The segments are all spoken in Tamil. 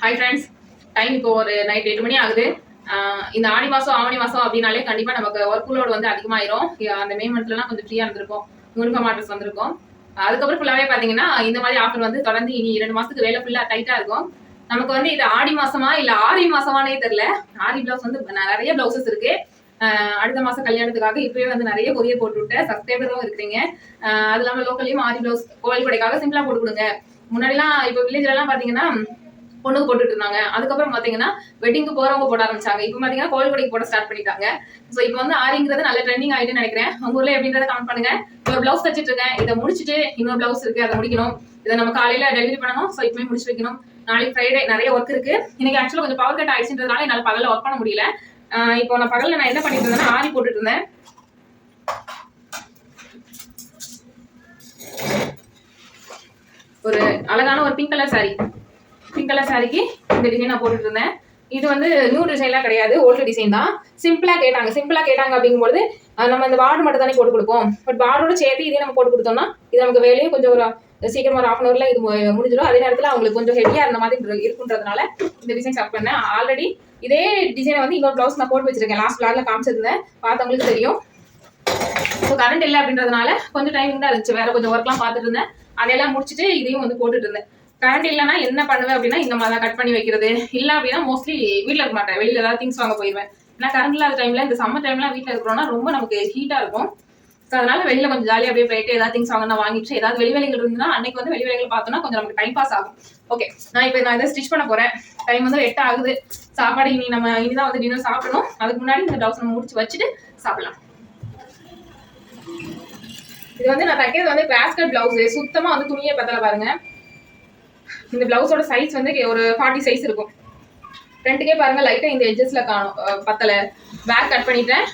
ஹாய் ஃப்ரெண்ட்ஸ் டைம் இப்போ ஒரு நைட் எட்டு மணி ஆகுது. இந்த ஆடி மாதம் ஆவணி மாதம் அப்படின்னாலே கண்டிப்பாக நமக்கு ஒர்க் லோடு வந்து அதிகமாயிரும். அந்த மே மந்த்லலாம் கொஞ்சம் ஃப்ரீயாக இருந்திருக்கும் யூனிஃபார்ம் ஆர்டர்ஸ் வந்திருக்கும். அதுக்கப்புறம் ஃபுல்லாகவே பார்த்தீங்கன்னா இந்த மாதிரி ஆஃபர் வந்து தொடர்ந்து இனி இரண்டு மாதத்துக்கு வேலை ஃபுல்லாக டைட்டாக இருக்கும். நமக்கு வந்து இது ஆடி மாசமா இல்லை ஆரி மாசமானே தெரில ஆரி பிளவுஸ் வந்து நிறைய பிளவுசஸ் இருக்கு. அடுத்த மாசம் கல்யாணத்துக்காக இப்பவே வந்து நிறைய கொரியர் போட்டு விட்டேன். சப்ஸ்கிரைபரும் இருக்கிறீங்க. அது இல்லாமல் லோக்கல்லையும் ஆரி பிளவுஸ் கோவில் கொடைக்காக சிம்பிளா போட்டு கொடுங்க. முன்னாடிலாம் இப்போ வில்லேஜ்லலாம் பார்த்தீங்கன்னா பொண்ணுக்கு போட்டுட்டு இருந்தாங்க அதுக்கப்புறம் பாத்தீங்கன்னா வெட்டிங்க்கு போறவங்க போட ஆரம்பிச்சாங்க. இப்போ பாத்தீங்கன்னா கோவில் போட ஸ்டார்ட் பண்ணிட்டாங்க. சோ இப்போ வந்து ஆரிங்கிறது நல்ல ட்ரெண்டிங் ஆயிட்டுன்னு நினைக்கிறேன். உங்க ஊர்ல எப்படின்றத கமெண்ட் பண்ணுங்க. ஒரு பிளவுஸ் தச்சிட்டு இருக்கேன் இதை முடிச்சுட்டு இன்னொரு பிளவுஸ் இருக்கு. அதை முடிக்கணும். இதை நம்ம காலையில டெலிவரி பண்ணணும். ஸோ இப்பவே முடிச்சு வைக்கணும். நாளைக்கு ஃப்ரைடே நிறைய ஒர்க் இருக்கு. இன்னைக்கு ஆக்சுவலா கொஞ்சம் பவர் கட் ஆயிடுச்சுன்றதுனால என்னால பகலில் ஒர்க் பண்ண முடியல. ஆஹ் இப்போ நான் பகல்ல நான் என்ன பண்ணிட்டு இருந்தேன்னா ஆரி போட்டுட்டு இருந்தேன் ஒரு அழகான ஒரு pink colour sari pink colour சாரிக்கு இந்த டிசைன் நான் போட்டுட்டு இருந்தேன். இது வந்து நியூ டிசைன்லாம் கிடையாது ஓல்டு டிசைன் தான். சிம்பிளாக கேட்டாங்க சிம்பிளாக கேட்டாங்க அப்படிங்கும்போது நம்ம இந்த வார்டு மட்டும் தானே போட்டு கொடுப்போம். பட் வார்டோட சேர்த்து இதே நம்ம போட்டு கொடுத்தோம்னா இது நமக்கு வேலையும் கொஞ்சம் ஒரு சீக்கிரமாக ஒரு ஹாஃப் அன் ஹவர்ல இது முடிஞ்சிடும். அதே நேரத்தில் அவங்களுக்கு கொஞ்சம் ஹெவியாக இருந்த மாதிரி இருக்குன்றதுனால இந்த டிசைன் ஸ்டார்ட் பண்ணேன். ஆல்ரெடி இதே டிசைனை வந்து இன்னொரு ப்ளவுஸ் நான் போட்டு வச்சிருக்கேன். லாஸ்ட் பிளாக்ல காமிச்சிருந்தேன். பார்த்தவங்களுக்கு தெரியும். ஸோ கரண்ட் இல்லை அப்படின்றதுனால கொஞ்சம் டைமிங் தான் இருந்துச்சு. வேற கொஞ்சம் ஒர்க்லாம் பார்த்துட்டு இருந்தேன். அதையெல்லாம் முடிச்சுட்டு இதையும் வந்து போட்டுட்டு இருந்தேன். கரண்ட் இல்லைன்னா என்ன பண்ணுவேன் அப்படின்னா இந்த மாதிரி தான் கட் பண்ணி வைக்கிறது. இல்லை அப்படின்னா மோஸ்ட்லி வீட்டில் இருக்க மாட்டேன். வெளியில் ஏதாவது திங்ஸ் வாங்க போயிடுவேன். ஏன்னா கரண்ட் இல்லாத டைமில் இந்த சம்மர் டைம்ல வீட்டில் இருக்கிறோம்னா ரொம்ப நமக்கு ஹீட்டாக இருக்கும். ஸோ அதனால வெளியில் கொஞ்சம் ஜாலியாக அப்படியே போயிட்டு ஏதாவது திங்ஸ் வாங்கினா வாங்கிட்டு ஏதாவது வெளி வேலைகள் இருந்ததுன்னா அன்னைக்கு வந்து வெளி வேலைகள் பார்த்தோம்னா கொஞ்சம் நமக்கு டைம் பாஸ் ஆகும். ஓகே நான் இப்போ நான் இதை ஸ்டிச் பண்ண போகிறேன் டைம் வந்து எட்டு ஆகுது. சாப்பாடு இனி நம்ம இனிதான் வந்து டின்னர் சாப்பிடணும். அதுக்கு முன்னாடி இந்த ப்ளவுஸ் நம்ம முடிச்சு வச்சுட்டு சாப்பிடலாம். இது வந்து நான் தைக்கிறது வந்து கிளாஸ்கட் பிளவுஸ் சுத்தமாக வந்து துணியே பத்தல பாருங்க. இந்த பிளவுஸோட சைஸ் வந்து ஒரு ஃபார்ட்டி சைஸ் இருக்கும். ஃப்ரண்ட்டுக்கே பாருங்கள் லைட்டாக இந்த எட்ஜஸில் காணும் பத்தலை. பேக் கட் பண்ணிட்டேன்.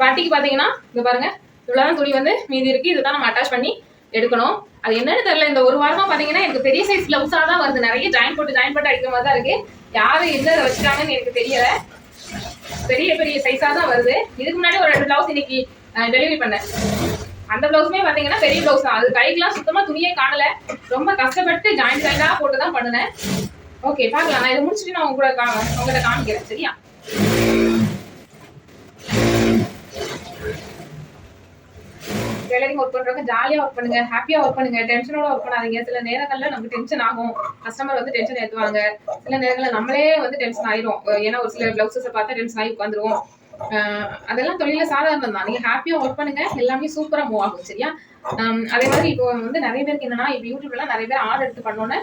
பட்டிக்கு பார்த்தீங்கன்னா இங்கே பாருங்க இவ்வளோதான் துணி வந்து மீதி இருக்கு. இதுதான் நம்ம அட்டாச் பண்ணி எடுக்கணும். அது என்னன்னு தெரியல இந்த ஒரு வாரமாக பார்த்தீங்கன்னா எனக்கு பெரிய சைஸ் பிளவுஸாக தான் வருது. நிறைய ஜாயின் போட்டு ஜாயின் போட்டு அடிக்கிற மாதிரி தான் இருக்கு. யார் எந்த இதை வச்சுட்டாங்கன்னு எனக்கு தெரியல. பெரிய பெரிய சைஸாக தான் வருது. இதுக்கு முன்னாடி ஒரு ரெண்டு பிளவுஸ் இன்னைக்கு டெலிவரி பண்ணேன். அந்த பிளவுஸுமே பாத்தீங்கன்னா பெரிய பிளவுஸ் தான். அது கைக்கெல்லாம் சுத்தமா துணியே காணல. ரொம்ப கஷ்டப்பட்டு ஜாயின் ஜாயிண்டா போட்டு தான் பண்ணினேன். ஓகே பார்க்கலாம். நான் இதை முடிச்சுட்டு நான் உங்க கூட கா- உங்ககிட்ட காமிக்கிறேன். சரியா? டெய்லரிங் ஒர்க் பண்றவங்க ஜாலியா ஒர்க் பண்ணுங்க. ஹாப்பியா ஒர்க் பண்ணுங்க. டென்ஷனோட ஒர்க் பண்ணாதீங்க. சில நேரங்கள்ல நமக்கு டென்ஷன் ஆகும். கஸ்டமர் வந்து டென்ஷன் ஏத்துவாங்க. சில நேரங்கள்ல நம்மளே வந்து டென்ஷன் ஆயிரும். ஏன்னா ஒரு சில பிளவுசஸ் பார்த்தா டென்ஷன் ஆகி உட்காந்துருவோம் அதெல்லாம் தொழில சாதாரணம் தான். நீங்க ஹாப்பியா ஒர்க் பண்ணுங்க எல்லாமே சூப்பரா மூவ் ஆகும் சரியா? அதே மாதிரி இப்போ வந்து நிறைய பேருக்கு என்னன்னா இப்போ யூடியூப்ல நிறைய பேர் ஆர்டர் எடுத்து பண்ணோன்னு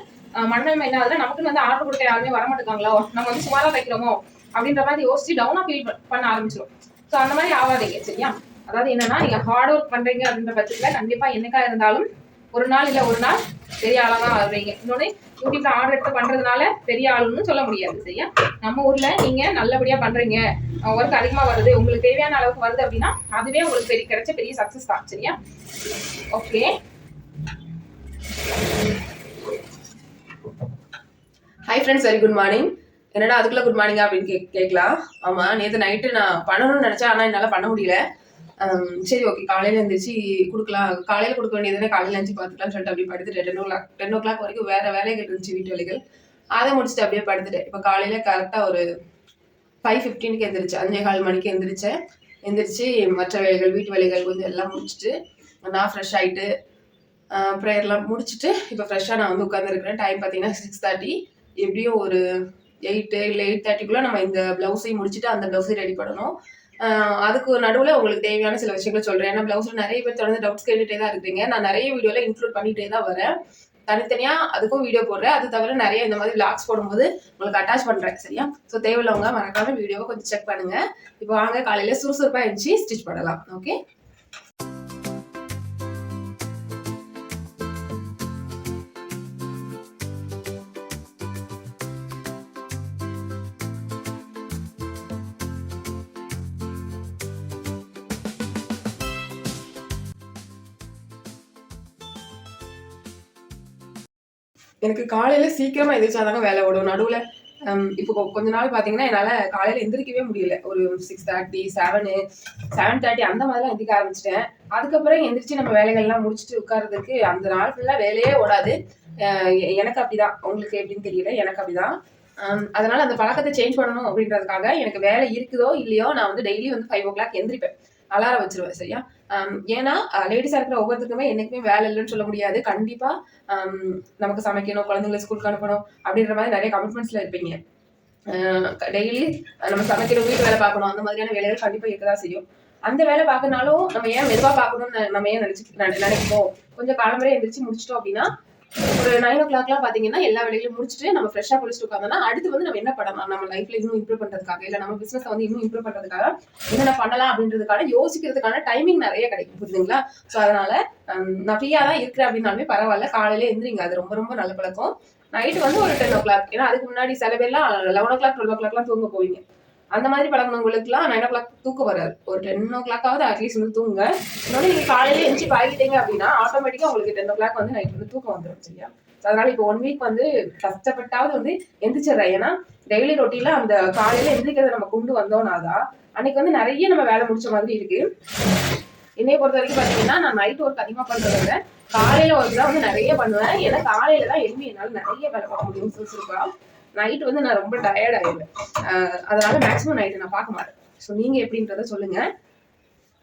மண்ணம் என்ன ஆகுதுன்னா நமக்குன்னு வந்து ஆர்டர் கொடுக்க யாருமே வர மாட்டேங்காங்களோ நம்ம வந்து சுமாரா தைக்கிறோமோ அப்படின்ற மாதிரி யோசிச்சு டவுனா ஃபீல் பண்ண ஆரம்பிச்சிடும் ஸோ அந்த மாதிரி ஆகாதீங்க சரியா? அதாவது என்னன்னா நீங்க ஹார்ட் ஒர்க் பண்றீங்க அப்படின்ற பட்சத்துல கண்டிப்பா என்னைக்கா இருந்தாலும் ஒரு நாள் இல்ல ஒரு நாள் பெரிய ஆளா தான் வருவீங்க இன்னொன்னு யூடியூப்ல ஆர்டர் எடுத்து பண்றதுனால பெரிய ஆளுன்னு சொல்ல முடியாது சரியா? நம்ம ஊர்ல நீங்க நல்லபடியா பண்றீங்க. ஒர்க் அதிகமா வருது. உங்களுக்கு தேவையான அளவுக்கு வருது அப்படின்னா அதுவே உங்களுக்கு பெரிய கிடைச்ச பெரிய சக்சஸ் தான் சரியா? Okay hi friends very good morning என்னடா அதுக்குள்ள குட் மார்னிங் அப்படின்னு கே கேட்கலாம். ஆமா நேற்று நைட்டு நான் பண்ணணும்னு நினைச்சேன் ஆனால் என்னால் பண்ண முடியல. சரி ஓகே காலையில எழுந்திரிச்சு கொடுக்கலாம். காலையில கொடுக்க வேண்டியதுனா காலையில அஞ்சு பார்த்துக்கலாம்னு சொல்லிட்டு அப்படியே படுத்துட்டேன் ten o'clock ten o'clock வரைக்கும் வேற வேலைகள் இருந்துச்சு வீட்டு வேலைகள். அதை முடிச்சுட்டு அப்படியே படுத்துட்டேன். இப்போ காலையில கரெக்டாக ஒரு ஃபைவ் ஃபிஃப்டீனுக்கு எந்திரிச்சு அஞ்சே கால் மணிக்கு எந்திரிச்சேன். எந்திரிச்சு மற்ற வேலைகள் வீட்டு வேலைகள் கொஞ்சம் எல்லாம் முடிச்சுட்டு நான் ஃப்ரெஷ் ஆயிட்டு ப்ரேயர்லாம் முடிச்சுட்டு இப்போ ஃப்ரெஷ்ஷாக நான் வந்து உட்காந்துருக்கிறேன் டைம் பார்த்தீங்கன்னா சிக்ஸ் தேர்ட்டி எப்படியும் ஒரு எயிட்டு இல்லை எயிட் தேர்ட்டிக்குள்ளே நம்ம இந்த ப்ளவுஸையும் முடிச்சுட்டு அந்த ப்ளவுஸையும் ரெடி பண்ணணும். அதுக்கு நடுவில் உங்களுக்கு தேவையான சில விஷயங்கள் சொல்கிறேன் ஏன்னா ப்ளவுஸில் நிறைய பேர் தொடர்ந்து டவுட்ஸ் கேட்டுகிட்டே தான் இருக்கிறீங்க நான் நிறைய வீடியோவில் இன்க்ளூட் பண்ணிகிட்டே தான் வரேன். தனித்தனியாக அதுக்கும் வீடியோ போடுறேன். அது தவிர நிறைய இந்த மாதிரி விளாக்ஸ் போடும்போது உங்களுக்கு அட்டாச் பண்ணுறேன் சரியா? ஸோ தேவையில்லவங்க மறக்காம வீடியோவை கொஞ்சம் செக் பண்ணுங்கள் இப்போ வாங்க காலையில் சுறுசுறுப்பாக இருந்துச்சு ஸ்டிச் பண்ணலாம். ஓகே எனக்கு காலையில சீக்கிரமா எந்திரிச்சாதாங்க வேலை ஓடும். நடுவுல இப்போ கொஞ்ச நாள் பாத்தீங்கன்னா என்னால காலையில எந்திரிக்கவே முடியல. ஒரு six thirty seven seven thirty அந்த மாதிரிலாம் எந்திரிக்க ஆரம்பிச்சிட்டேன். அதுக்கப்புறம் எந்திரிச்சு நம்ம வேலைகள்லாம் முடிச்சுட்டு உட்கார்றதுக்கு அந்த நாள் ஃபுல்லா வேலையே ஓடாது. எ- எனக்கு அப்படிதான். உங்களுக்கு எப்படின்னு தெரியல. எனக்கு அப்படிதான். அதனால அந்த பழக்கத்தை சேஞ்ச் பண்ணணும் அப்படின்றதுக்காக எனக்கு வேலை இருக்குதோ இல்லையோ நான் வந்து டெய்லி வந்து ஃபைவ் ஓ கிளாக் எந்திரிப்பேன். அலாரம் வச்சிருவேன் சரியா? Um, ஏன்னா uh, லேடிஸாக இருக்கிற ஒவ்வொருத்தருக்குமே என்றைக்குமே வேலை இல்லைன்னு சொல்ல முடியாது. கண்டிப்பாக um, நமக்கு சமைக்கணும் குழந்தைங்களை ஸ்கூலுக்கு அனுப்பணும் அப்படின்ற மாதிரி நிறைய கமிட்மெண்ட்ஸில் இருப்பீங்க. Uh, டெய்லி நம்ம சமைக்கிற வீட்டு வேலை பார்க்கணும். அந்த மாதிரியான வேலைகள் கண்டிப்பாக இருக்க தான் செய்யும். அந்த வேலை பார்க்கனாலும் நம்ம ஏன் மெதுவாக பார்க்கணும்னு நம்ம ஏன் நினச்சி நினைப்போம்? கொஞ்சம் காலம்பரே எந்திரிச்சு முடிச்சிட்டோம் அப்படின்னா ஒரு நைன் ஓ கிளாக்லாம் பார்த்தீங்கன்னா எல்லா வேலைகளும் முடிச்சுட்டு நம்ம ஃப்ரெஷ்ஷாக குளிச்சுட்டு உட்காந்தோம்னா அடுத்து வந்து நம்ம என்ன பண்ணலாம் நம்ம லைஃப்ல இன்னும் இம்ப்ரூவ் பண்றதுக்காக இல்லை நம்ம பிசினஸ் வந்து இன்னும் இம்ப்ரூவ் பண்றதுக்காக என்னென்ன பண்ணலாம் அப்படின்றதுக்கான யோசிக்கிறதுக்கான டைமிங் நிறைய கிடைக்கும் புரியுதுங்களா ஸோ அதனால நான் ஃப்ரீயாக தான் இருக்கிறேன் அப்படின்னாலுமே பரவாயில்ல. காலையில எந்திரிங்க அது ரொம்ப ரொம்ப நல்ல பழக்கம். நைட்டு வந்து ஒரு டென் ஓ கிளாக் ஏன்னா அதுக்கு முன்னாடி சில பேர்லாம் லெவன் ஓ கிளாக் டுவெல் ஓ கிளாக்லாம் தூங்க போவீங்க. அந்த மாதிரி பழகினவங்களுக்குலாம் நைன் ஓ கிளாக் தூக்கம் வராது. ஒரு டென் ஓ கிளாக்காவது அட்லீஸ்ட் வந்து தூங்க இன்னொன்று நீங்கள் காலையில எந்திரிச்சு பழகிட்டீங்க அப்படின்னா ஆட்டோமேட்டிக்காக உங்களுக்கு டென் ஓ கிளாக் வந்து நைட் வந்து தூக்கம் வந்துடும் சரியா? அதனால இப்போ ஒன் வீக் வந்து கஷ்டப்பட்டாவது வந்து எந்திரிச்சிடுறேன். ஏன்னா டெய்லி ரொட்டியில் அந்த காலையில் எந்திரிக்கிறத நம்ம கொண்டு வந்தோம்னா தான் அன்னைக்கு வந்து நிறைய நம்ம வேலை முடிச்ச மாதிரி இருக்கு. என்னைய பொறுத்த வரைக்கும் பார்த்தீங்கன்னா நான் நைட் ஒர்க் அதிகமாக பண்ணுறத விட காலையில் ஒர்க் தான் வந்து நிறைய பண்ணுவேன். ஏன்னா காலையில தான் எழுதி என்னால் நிறைய வேலை பார்க்க முடியும் சுறுசுறுப்பா நைட் வந்து நான் ரொம்ப டயர்ட் ஆயிடுவேன். அதனால மேக்ஸிமம் நைட்டு நான் பார்க்க மாட்டேன். ஸோ நீங்க எப்படின்றத சொல்லுங்க.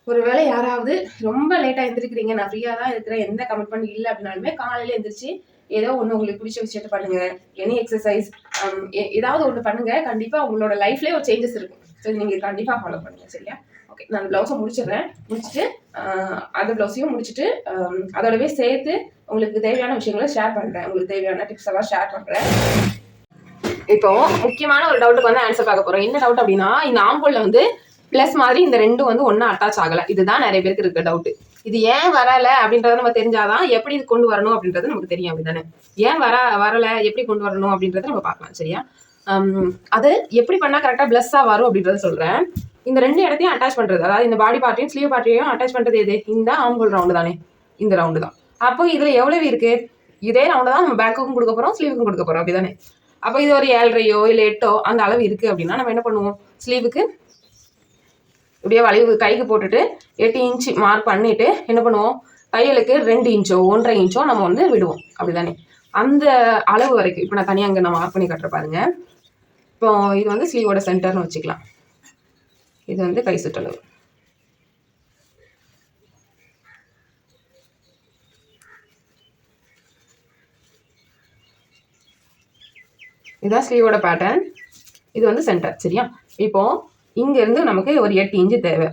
ஒருவேளை யாராவது ரொம்ப லேட்டா எழுந்திருக்கிறீங்க நான் ஃப்ரீயா தான் இருக்கிறேன் எந்த கமிட்மெண்ட் இல்லை அப்படின்னாலுமே காலையில எந்திரிச்சு ஏதோ ஒன்று உங்களுக்கு பிடிச்ச விஷயத்த பண்ணுங்க. எனி எக்ஸசைஸ் um, ஏதாவது ஒன்று பண்ணுங்க. கண்டிப்பா உங்களோட லைஃப்லயே ஒரு சேஞ்சஸ் இருக்கும். ஸோ நீங்க கண்டிப்பா ஃபாலோ பண்ணுங்க. சரியா? ஓகே நான் ப்ளவுஸை முடிச்சிடுறேன். முடிச்சுட்டு அந்த ப்ளவுஸையும் முடிச்சுட்டு um, அதோடவே சேர்த்து உங்களுக்கு தேவையான விஷயங்களை ஷேர் பண்றேன். உங்களுக்கு தேவையான டிப்ஸ் எல்லாம் ஷேர் பண்றேன். இப்போ முக்கியமான ஒரு டவுட்டுக்கு வந்து ஆன்சர் பார்க்க போறோம். என்ன டவுட் அப்படின்னா இந்த ஆம்பூல்ல வந்து பிளஸ் மாதிரி இந்த ரெண்டும் வந்து ஒண்ணா அட்டாச் ஆகல. இதுதான் நிறைய பேருக்கு இருக்க டவுட் இது ஏன் வரல அப்படின்றத நம்ம தெரிஞ்சாதான் எப்படி இது கொண்டு வரணும் அப்படின்றது நமக்கு தெரியும் அப்படிதானே? ஏன் வர வரல எப்படி கொண்டு வரணும் அப்படின்றத நம்ம பார்க்கலாம் சரியா? அது எப்படி பண்ணா கரெக்டா பிளஸ்ஸா வரும் அப்படின்றத சொல்றேன். இந்த ரெண்டு இடத்தையும் அட்டாச் பண்றது அதாவது இந்த பாடி பார்ட்டையும் ஸ்லீவ் பார்ட்டையும் அட்டாச் பண்றது எது? இந்த ஆம்பூல் ரவுண்டு தானே. இந்த ரவுண்டு தான். அப்போ இதுல எவ்வளவு இருக்கு? இதே ரவுண்டு தான் நம்ம பேக்குக்கும் கொடுக்க போறோம் ஸ்லீவுக்கும் கொடுக்க போறோம் அப்படிதானே? அப்போ இது ஒரு ஏழரையோ இல்லை எட்டோ அந்த அளவு இருக்குது அப்படின்னா நம்ம என்ன பண்ணுவோம்? ஸ்லீவுக்கு இப்படியே வளைவு கைக்கு போட்டுட்டு எட்டு இன்ச் மார்க் பண்ணிவிட்டு என்ன பண்ணுவோம்? தையலுக்கு ரெண்டு இன்ச்சோ ஒன்றரை இன்ச்சோ நம்ம வந்து விடுவோம். அப்படிதானே? அந்த அளவு வரைக்கும் இப்போ நான் தனியாக அங்கே நான் மார்க் பண்ணி கட்டுற பாருங்க. இப்போ இது வந்து ஸ்லீவோட சென்டர்னு வச்சுக்கலாம். இது வந்து கை சுற்றளவு. இதுதான் ஸ்லீவோட பேட்டர்ன் இது வந்து சென்டர் சரியா? இப்போ இங்கேருந்து நமக்கு ஒரு எட்டு இன்ச்சு தேவை.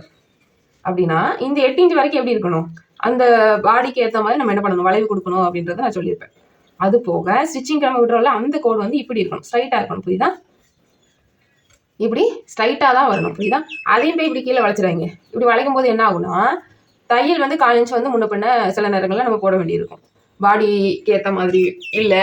அப்படின்னா இந்த எட்டு இன்ச்சு வரைக்கும் எப்படி இருக்கணும்? அந்த பாடிக்கு ஏற்ற மாதிரி நம்ம என்ன பண்ணணும்? வளைவு கொடுக்கணும் அப்படின்றத நான் சொல்லியிருப்பேன். அது போக ஸ்டிச்சிங் கிளம்ப விடுறோம்ல அந்த கோடு வந்து இப்படி இருக்கணும். ஸ்ட்ரைட்டாக இருக்கணும். புரியுதா? இப்படி ஸ்ட்ரைட்டாக தான் வரணும். புரியுதா? அதையும் போய் இப்படி கீழே வளைச்சிடாங்க இப்படி வளைக்கும் போது என்ன ஆகுனா தையல் வந்து கால் இன்ச் வந்து முன்ன பின்ன சில நேரங்களில் நம்ம போட வேண்டியிருக்கும். பாடிக்கு ஏற்ற மாதிரி இல்லை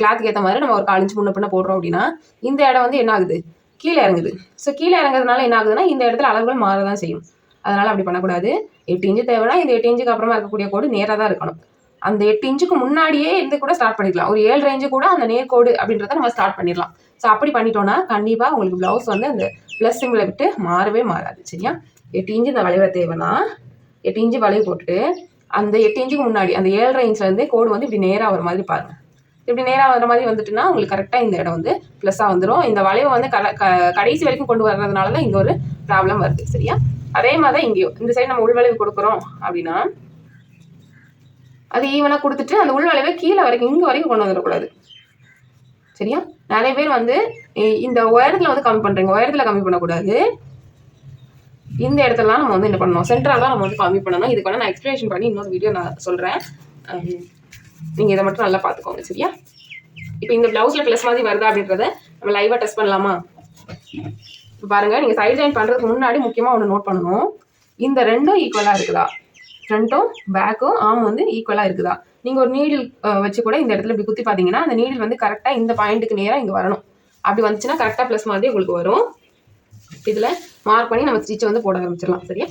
கிளாத்துக்கு ஏற்ற மாதிரி நம்ம ஒரு காலஞ்சு முன்ன பின்ன போடுறோம் அப்படின்னா இந்த இடம் வந்து என்ன ஆகுது? கீழே இறங்குது. ஸோ கீழே இறங்குறதுனால என்ன ஆகுதுன்னா இந்த இடத்துல அளவுகள் மாற தான் செய்யும். அதனால் அப்படி பண்ணக்கூடாது. எட்டு இன்ச்சு தேவைன்னா இந்த எட்டு இன்ச்சுக்கு அப்புறமா இருக்கக்கூடிய கோடு நேராக தான் இருக்கணும். அந்த எட்டு இன்ச்சுக்கு முன்னாடியே இருந்து கூட ஸ்டார்ட் பண்ணிக்கலாம். ஒரு ஏழு ரேஞ்சு கூட அந்த நேர்கோடு அப்படின்றத நம்ம ஸ்டார்ட் பண்ணிடலாம். ஸோ அப்படி பண்ணிட்டோம்னா கண்டிப்பாக உங்களுக்கு ப்ளவுஸ் வந்து அந்த ப்ளஸ் சிம்பிளை விட்டு மாறவே மாறாது. சரியா? எட்டு இன்ச்சு இந்த வளைவை தேவைன்னா எட்டு இன்ச்சு வளைவு போட்டுட்டு அந்த எட்டு இன்ச்சுக்கு முன்னாடி அந்த ஏழரை இன்ச்லேருந்தே கோடு வந்து இப்படி நேராக வர மாதிரி பாருங்க. இப்படி நேராக வர மாதிரி வந்துட்டுனா உங்களுக்கு கரெக்டாக இந்த இடம் வந்து ப்ளஸ்ஸாக வந்துடும் இந்த வளைவை வந்து கல க- கடைசி வரைக்கும் கொண்டு வர்றதுனால தான் இங்கே ஒரு ப்ராப்ளம் வருது சரியா? அதே மாதிரி தான் இங்கேயும். இந்த சைடு நம்ம உள்வளைவு கொடுக்குறோம் அப்படின்னா அது ஈவனாக கொடுத்துட்டு அந்த உள்வளைவை கீழே வரைக்கும் இங்கே வரைக்கும் கொண்டு வந்துடக்கூடாது. சரியா? நிறைய பேர் வந்து இந்த உயரத்தில் வந்து கம்மி பண்ணுறீங்க உயரத்தில் கம்மி பண்ணக்கூடாது. இந்த இடத்துலலாம் நம்ம வந்து என்ன பண்ணணும்? சென்டராக தான் நம்ம வந்து கம்மி பண்ணணும். இதுக்கு நான் எக்ஸ்பிளேஷன் பண்ணி இன்னொரு வீடியோ நான் சொல்கிறேன் நீங்கள் இதை மட்டும் நல்லா பார்த்துக்கோங்க சரியா? இப்போ இந்த ப்ளவுஸில் ப்ளஸ் மாதிரி வருதா அப்படின்றத நம்ம லைவாக டெஸ்ட் பண்ணலாமா? இப்போ பாருங்கள் நீங்கள் சைட் ஜாயின் பண்ணுறதுக்கு முன்னாடி முக்கியமாக ஒன்று நோட் பண்ணணும். இந்த ரெண்டும் ஈக்குவலாக இருக்குதா? ஃப்ரண்ட்டும் பேக்கும் ஆம் வந்து ஈக்குவலாக இருக்குதா? நீங்கள் ஒரு நீடில் வச்சு கூட இந்த இடத்துல இப்படி குத்தி பார்த்தீங்கன்னா அந்த நீடில் வந்து கரெக்டாக இந்த பாயிண்ட்டுக்கு நேராக இங்கே வரணும். அப்படி வந்துச்சுன்னா கரெக்டாக ப்ளஸ் மாதிரி உங்களுக்கு வரும். இதில் மார்க் பண்ணி நம்ம ஸ்டிச்சை வந்து போட ஆரம்பிச்சிடலாம். சரியா?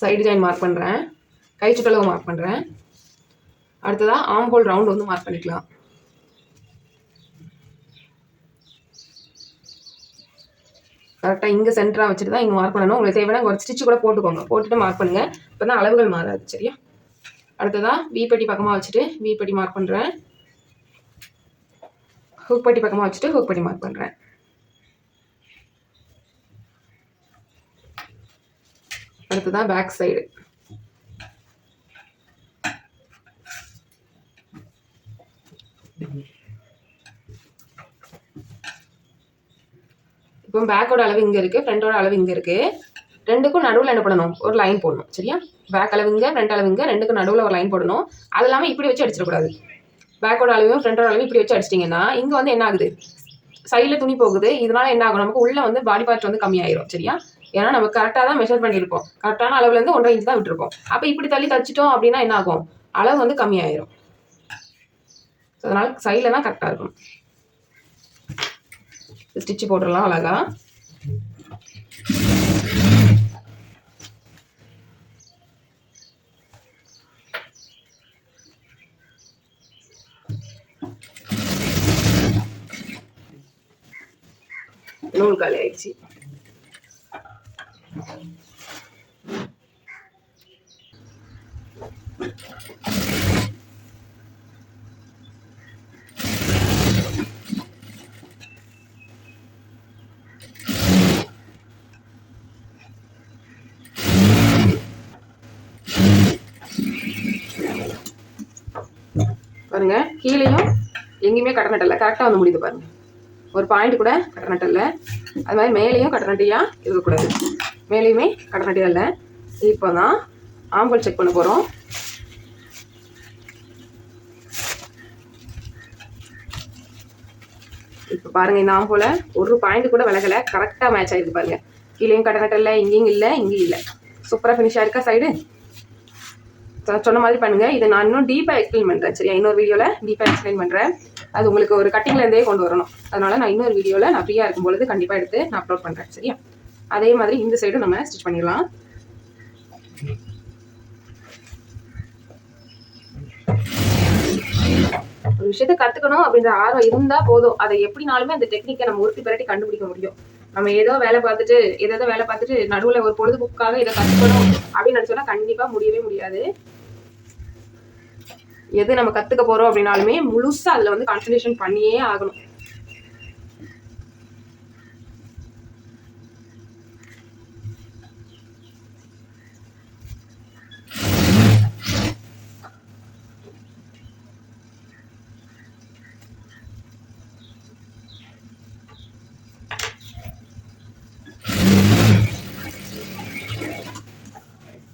சைடு ஜாயின் மார்க் பண்ணுறேன் கை சுற்றளவு மார்க் பண்ணுறேன் அடுத்ததாக ஆம்போல் ரவுண்ட் வந்து மார்க் பண்ணிக்கலாம். கரெக்டாக இங்கே சென்டராக வச்சுட்டு தான் இங்கே மார்க் பண்ணணும். உங்களுக்கு தேவையான ஒரு ஸ்டிச்சு கூட போட்டுக்கோங்க. போட்டுட்டு மார்க் பண்ணுங்கள் இப்போ தான் அளவுகள் மாறாது. சரியா? அடுத்ததாக வீப்பட்டி பக்கமாக வச்சுட்டு வீப்பட்டி மார்க் பண்ணுறேன் ஹூக் பட்டி பக்கமாக வச்சுட்டு ஹூக் பட்டி மார்க் பண்ணுறேன் அடுத்ததான் பேக் சைடு இப்போ பேக்கோட அளவு இங்கே இருக்குது ஃப்ரண்டோட அளவு இங்கே இருக்குது ரெண்டுக்கும் நடுவில் என்ன பண்ணணும்? ஒரு லைன் போடணும். சரியா? பேக் அளவுங்க இங்கே ஃப்ரண்ட் அளவு இங்கே ரெண்டுக்கும் நடுவில் ஒரு லைன் போடணும். அது இல்லாமல் இப்படி வச்சு அடிச்சிடக்கூடாது. பேக்கோட அளவையும் ஃப்ரண்டோட அளவையும் இப்படி வச்சு அடிச்சிட்டிங்கன்னா இங்கே வந்து என்ன ஆகுது? சைடில் துணி போகுது. இதனால என்ன ஆகும்? நமக்கு உள்ளே வந்து பாடி பார்ட் வந்து கம்மியாயிரும். சரியா? ஏன்னா நம்ம கரெக்டாக தான் மெஷர் பண்ணியிருப்போம். கரெக்டான அளவுலேருந்து ஒன்றரை இன்ச் தான் விட்டுருப்போம். அப்போ இப்படி தள்ளி தச்சிட்டோம் அப்படின்னா என்ன ஆகும்? அளவு வந்து கம்மியாயிரும். ஸோ அதனால சைடில் தான் கரெக்டாக இருக்கும் ஸ்டிச்சு போட்டுடலாம் அழகா. நூல் காலி ஆயிடுச்சு. பாருங்க கீழேயும் எங்கேயுமே கடநட்டல கரெக்டாக வந்து முடியுது பாருங்க. ஒரு பாயிண்ட் கூட கடநட்டல அது மாதிரி மேலேயும் கடநட்டியா இருக்கக்கூடாது. மேலேயுமே கடநட்டியா இல்லை. இப்போ தான் ஆம்பல் செக் பண்ண போகிறோம் இப்போ பாருங்க இந்த ஆம்போல ஒரு பாயிண்ட் கூட விலகலை. கரெக்டாக மேட்ச் ஆகிருக்கு பாருங்க. கீழேயும் கடநட்டல இங்கேயும் இல்லை இங்கேயும் இல்லை. சூப்பராக ஃபினிஷ் ஆயிருக்கா சைடு சொன்ன மாதிரி பண்ணுங்க. இதை நான் இன்னும் டீப்பாக எக்ஸ்பிளைன் பண்ணுறேன் சரியா இன்னொரு வீடியோவில் டீப்பாக எக்ஸ்பிளைன் பண்ணுறேன் அது உங்களுக்கு ஒரு கட்டிங்ல இருந்தே கொண்டு வரணும். அதனால நான் இன்னொரு வீடியோவில் நான் ஃப்ரீயாக இருக்கும் பொழுது கண்டிப்பாக எடுத்து நான் அப்லோட் பண்ணுறேன் சரியா? அதே மாதிரி இந்த சைடும் நம்ம ஸ்டிச் பண்ணிடலாம். ஒரு விஷயத்த கத்துக்கணும் அப்படின்ற ஆர்வம் இருந்தா போதும். அதை எப்படினாலுமே அந்த டெக்னிக்கை நம்ம உருட்டி பிரட்டி கண்டுபிடிக்க முடியும். நம்ம ஏதோ வேலை பார்த்துட்டு ஏதோ வேலை பார்த்துட்டு நடுவுல ஒரு பொழுதுபோக்காக இதை கத்துக்கணும் அப்படின்னு நினைச்சோம்னா கண்டிப்பா முடியவே முடியாது. எது நம்ம கத்துக்க போறோம் அப்படின்னாலுமே முழுசா அதுல வந்து கான்சன்ட்ரேஷன் பண்ணியே ஆகணும்.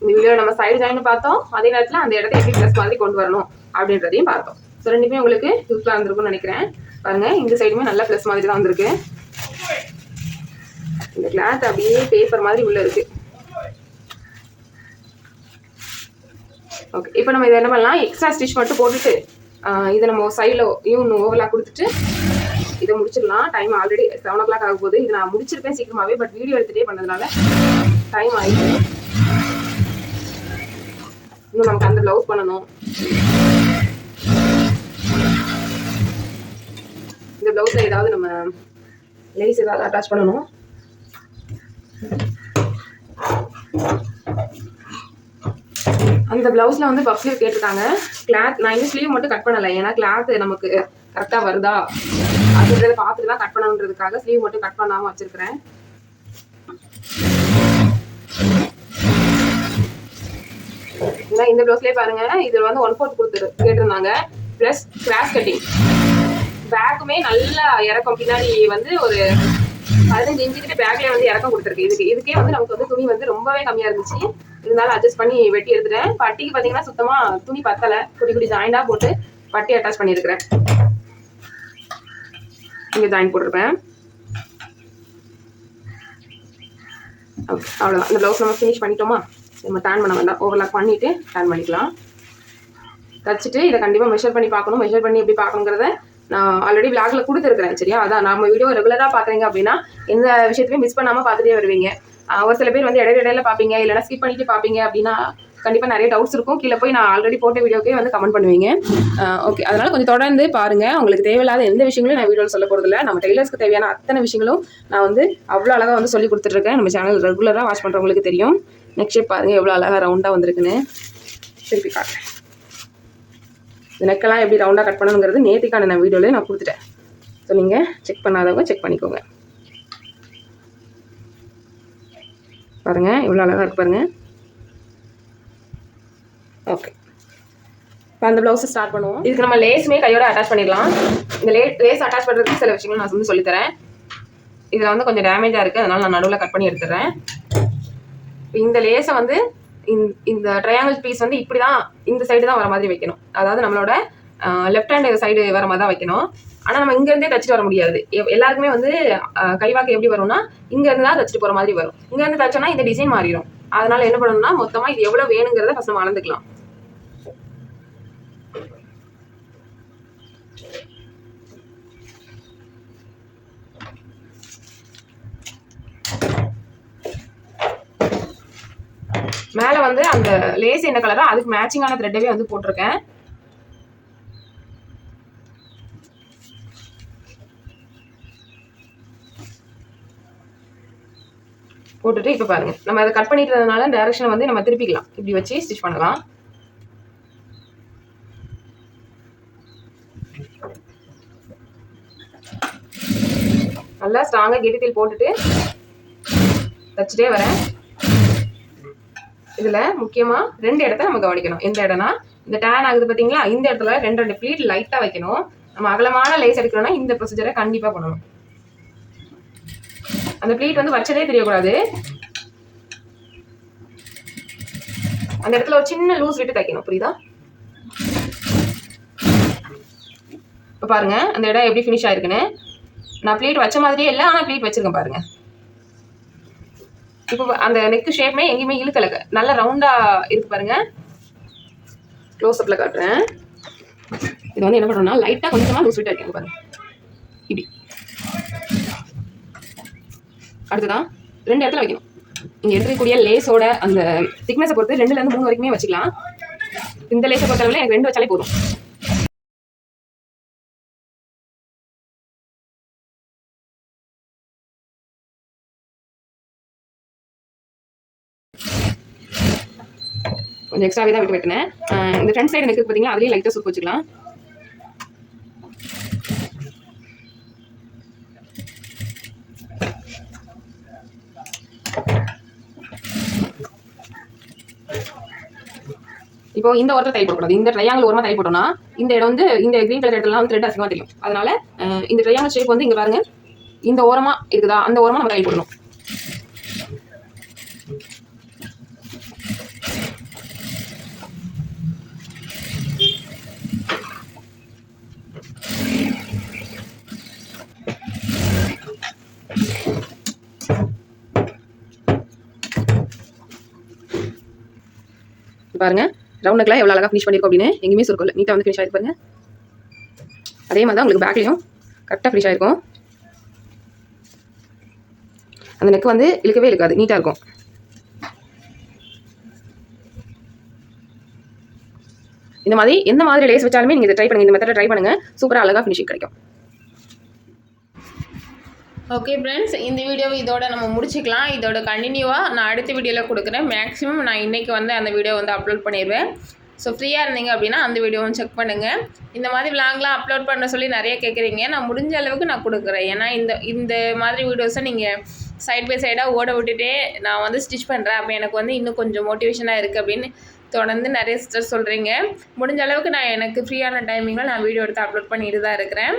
வீடியோ நம்ம சைடு ஜாயின் பார்த்தோம். அதே நேரத்தில் அந்த இடத்த எப்படி ப்ளஸ் மாதிரி கொண்டு வரணும்? அப்படின்றதையும் பார்த்தோம். ஸோ ரெண்டுமே உங்களுக்கு யூஸ்ஃபுல்லாக இருந்திருக்கும்னு நினைக்கிறேன். பாருங்க இந்த சைடுமே நல்ல ப்ளஸ் மாதிரி தான் வந்திருக்கு. இந்த கிளாத் அப்படியே பேப்பர் மாதிரி உள்ள இருக்கு. ஓகே இப்போ நம்ம இதை என்ன பண்ணலாம்? எக்ஸ்ட்ரா ஸ்டிச் மட்டும் போட்டுட்டு இதை நம்ம சைடில் இன்னும் ஓவலாக கொடுத்துட்டு இதை முடிச்சிடலாம். Time already seven o'clock ஆக போகுது. இதை நான் முடிச்சிருப்பேன் சீக்கிரமாகவே பட் வீடியோ எடுத்துகிட்டே பண்ணதுனால டைம் ஆகிடுது இன்னும் நமக்கு அந்த ப்ளவுஸ் பண்ணணும். இந்த ப்ளவுஸில் ஏதாவது நம்ம லேஸ் ஏதாவது அட்டாச் பண்ணணும். அந்த ப்ளவுஸில் வந்து பஃப் ஸ்லீவ் கேட்டிருக்காங்க. கிளாத் நான் இன்னும் ஸ்லீவ் மட்டும் கட் பண்ணலை. ஏன்னா கிளாத் நமக்கு கரெக்டாக வருதா? அப்படின்றத பார்த்துட்டு தான் கட் பண்ணணுன்றதுக்காக ஸ்லீவ் மட்டும் கட் பண்ணாமல் வச்சுருக்கிறேன். ஏன்னா இந்த ப்ளவுஸ்லேயே பாருங்க இதில் வந்து ஒன் ஃபோர்த் கொடுத்துரு கேட்டிருந்தாங்க. ப்ளஸ் கிராஸ் கட்டிங் பேக்குமே நல்லா இறக்கம். பின்னாடி வந்து ஒரு பதினஞ்சு இன்ச்சு பேக்ல வந்து இறக்கம் கொடுத்துருக்கு. இதுக்கு இதுக்கே வந்து நமக்கு வந்து துணி வந்து ரொம்பவே கம்மியாக இருந்துச்சு. இருந்தாலும் அட்ஜஸ்ட் பண்ணி வெட்டி எடுத்துட்டேன். பட்டிக்கு பார்த்தீங்கன்னா சுத்தமாக துணி பத்தலை. குடி குடி ஜாயிண்டாக போட்டு பட்டி அட்டாச் பண்ணியிருக்கிறேன். இங்கே ஜாயின் போட்டிருப்பேன். ஓகே அவ்வளோதான் இந்த ப்ளவுஸ் நம்ம ஃபினிஷ் பண்ணிட்டோமா? நம்ம டேன் பண்ண வேண்டாம். ஓவர்லாக் பண்ணிவிட்டு டேன் பண்ணிக்கலாம். தச்சுட்டு இதை கண்டிப்பாக மெஷர் பண்ணி பார்க்கணும். மெஷர் பண்ணி எப்படி பார்க்கணுங்கிறத நான் ஆல்ரெடி விளாக்ல கொடுத்துருக்குறேன் சரியா? அதான் நம்ம வீடியோ ரெகுலராக பார்க்குறீங்க அப்படின்னா எந்த விஷயத்தையுமே மிஸ் பண்ணாமல் பார்த்துட்டே வருவீங்க. ஒரு சில பேர் வந்து இடையில இடையில பார்ப்பீங்க இல்லைன்னா ஸ்கிப் பண்ணிட்டு பார்ப்பீங்க அப்படின்னா கண்டிப்பாக நிறைய டவுட்ஸ் இருக்கும். கீழே போய் நான் ஆல்ரெடி போட்ட வீடியோக்கே வந்து கமெண்ட் பண்ணுவீங்க. ஓகே அதனால் கொஞ்சம் தொடர்ந்து பாருங்கள் உங்களுக்கு தேவையில்லாத எந்த விஷயங்களும் நான் வீடியோவில் சொல்ல போகிறதில்ல நம்ம டெய்லர்ஸ்க்கு தேவையான அத்தனை விஷயங்களும் நான் வந்து அவ்வளோ அழகாக வந்து சொல்லி கொடுத்துட்ருக்கேன் நம்ம சேனல் ரெகுலராக வாட்ச் பண்ணுறவங்களுக்கு தெரியும். நெக்ஸ்ட் பாருங்கள் எவ்வளோ அழகாக ரவுண்டாக வந்திருக்குன்னு. திருப்பி காட்டுறேன். நெக்கெல்லாம் எப்படி ரவுண்டாக கட் பண்ணணுங்கிறது நேற்றுக்கான நான் வீடியோவில் நான் கொடுத்துட்டேன். ஸோ நீங்கள் செக் பண்ணாதவங்க செக் பண்ணிக்கோங்க. பாருங்கள் இவ்வளோ அழகாக இருக்கு பாருங்கள் ஓகே இப்போ அந்த ப்ளவுஸை ஸ்டார்ட் பண்ணுவோம். இதுக்கு நம்ம லேஸுமே கையோட அட்டாச் பண்ணிடலாம். இந்த லே லேஸ் அட்டாச் பண்ணுறதுக்கு சில விஷயங்கள் நான் வந்து சொல்லித்தரேன். இதில் வந்து கொஞ்சம் டேமேஜாக இருக்குது அதனால் நான் நடுவில் கட் பண்ணி எடுத்துடுறேன். இந்த லேஸை வந்து இந்த- ட்ரையாங்கிள் பீஸ் வந்து இப்படி தான் இந்த சைடு தான் வர மாதிரி வைக்கணும். அதாவது நம்மளோட லெஃப்ட் ஹேண்ட் சைடு வர மாதிரி தான் வைக்கணும். ஆனால் நம்ம இங்கேருந்தே தச்சுட்டு வர முடியாது. எல்லாருக்குமே வந்து கைவாக்கு எப்படி வரும்னா இங்கேருந்து தான் தச்சுட்டு போகிற மாதிரி வரும். இங்கேருந்து தச்சோன்னா இந்த டிசைன் மாறிடும். அதனால் என்ன பண்ணணும்னா மொத்தமாக இது எவ்வளோ வேணுங்கிறத ஃபஸ்ட் நம்ம அளந்துக்கலாம். மேலே வந்து அந்த லேஸ் என்ன கலரோ அதுக்கு மேட்சிங்கான த்ரெட்டவே வந்து போட்டிருக்கேன். போட்டுட்டு இப்போ பாருங்க. நம்ம அதை கட் பண்ணிட்டதுனால டைரக்ஷன் வந்து நம்ம திருப்பிக்கலாம். இப்படி வச்சு ஸ்டிச் பண்ணலாம். நல்லா ஸ்ட்ராங்காக கெட்டித்தில் போட்டுட்டு தச்சுட்டே வரேன். இதுல முக்கியமா ரெண்டு இடத்த நம்ம கவனிக்கணும். எந்த இடம்னா இந்த டேன் ஆகுது பாத்தீங்களா? இந்த இடத்துல ரெண்டு ரெண்டு ப்ளீட் லைட்டா வைக்கணும். நம்ம அகலமான லேஸ் எடுக்கணும்னா இந்த ப்ரொசீஜரை கண்டிப்பா பண்ணணும். அந்த ப்ளீட் வந்து வச்சதே தெரியக்கூடாது. அந்த இடத்துல ஒரு சின்ன லூஸ் விட்டு தைக்கணும். புரியுதா? இப்போ பாருங்க அந்த இடம் எப்படி ஃபினிஷ் ஆயிருக்குன்னு. நான் ப்ளீட் வச்ச மாதிரியே இல்லை ஆனால் ப்ளீட் வச்சிருக்கேன் பாருங்க. இப்போ அந்த நெக் ஷேப்மே எங்கேயுமே இழுக்கல. நல்ல ரவுண்டா இருக்கு பாருங்க. க்ளோஸ் அப்ல காட்டுறேன். இது வந்து என்ன பண்ணுறோம்னா லைட்டா கொஞ்சமா லூஸ் விட்டு வைக்கணும் பாருங்க. இப்படி. அடுத்ததான் ரெண்டு இடத்துல வைக்கணும். இங்கே எடுக்கக்கூடிய லேஸோட அந்த திக்னஸை பொறுத்து ரெண்டுலேருந்து மூணு வரைக்குமே வச்சுக்கலாம். இந்த லேஸை பொறுத்தளவில் எனக்கு ரெண்டு வச்சாலே போதும். கொஞ்சம் எக்ஸ்ட்ராவே தான் விட்டு வெட்டினேன். இந்த ஃப்ரண்ட் சைடு எனக்கு பார்த்தீங்கன்னா அதுலேயும் லைட்டாக சுருக்கு வச்சுக்கலாம். இப்போ இந்த ஓரத்தை தை போடக்கூடாது. இந்த ட்ரையாங்கிள் ஓரமாக தை போட்டோம்னா இந்த இடம் வந்து இந்த க்ரீன் கலர் இடத்துலாம் வந்து த்ரெட் அசிங்கமா தெரியும். அதனால இந்த ட்ரையாங்கிள் ஷேப் வந்து இங்கே பாருங்க இந்த ஓரமாக இருக்குதா? அந்த ஓரமாக நம்ம தை போடணும். பாருங்க. ரவுண்ட் நெக்லாம் எவ்வளோ அழகாக ஃபினிஷ் பண்ணியிருக்கோம் அப்படின்னு எங்கேயுமே சுருக்கல நீட்டாக வந்து ஃபினிஷ் ஆகிருப்பாருங்க அதே மாதிரி தான் உங்களுக்கு பேக்லேயும் கரெக்டாக ஃபினிஷ் ஆகிருக்கும் அந்த நெக் வந்து இழுக்கவே இழுக்காது. நீட்டாக இருக்கும். இந்த மாதிரி எந்த மாதிரி லேஸ் வச்சாலுமே நீங்கள் இதை ட்ரை பண்ணுங்கள் இந்த மெத்தடை ட்ரை பண்ணுங்க. சூப்பராக அழகாக ஃபினிஷிங் கிடைக்கும். ஓகே ஃப்ரெண்ட்ஸ் இந்த வீடியோவை இதோட நம்ம முடிச்சுக்கலாம். இதோட கண்டினியூவாக நான் அடுத்த வீடியோவில் கொடுக்குறேன். மேக்ஸிமம் நான் இன்றைக்கி வந்து அந்த வீடியோ வந்து அப்லோட் பண்ணிடுவேன். ஸோ ஃப்ரீயாக இருந்தீங்க அப்படின்னா அந்த வீடியோவும் செக் பண்ணுங்கள் இந்த மாதிரி விலாங்லாம் அப்லோட் பண்ண சொல்லி நிறைய கேட்குறீங்க நான் முடிஞ்ச அளவுக்கு நான் கொடுக்குறேன். ஏன்னா இந்த இந்த மாதிரி வீடியோஸை நீங்கள் சைட் பை சைடாக ஓட விட்டுட்டே நான் வந்து ஸ்டிச் பண்ணுறேன் அப்போ எனக்கு வந்து இன்னும் கொஞ்சம் மோட்டிவேஷனாக இருக்குது அப்படின்னு தொடர்ந்து நிறைய சிஸ்டர் சொல்கிறீங்க முடிஞ்ச அளவுக்கு நான் எனக்கு ஃப்ரீயான டைமிங்கில் நான் வீடியோ எடுத்து அப்லோட் பண்ணிட்டு தான் இருக்கிறேன்.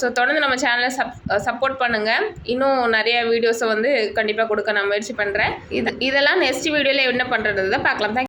ஸோ தொடர்ந்து நம்ம சேனலை சப் சப்போர்ட் பண்ணுங்கள் இன்னும் நிறைய வீடியோஸை வந்து கண்டிப்பாக கொடுக்க நான் முயற்சி பண்ணுறேன் இது இதெல்லாம் நெக்ஸ்ட் வீடியோவில் என்ன பண்ணுறது தான் பார்க்கலாம் தேங்க்.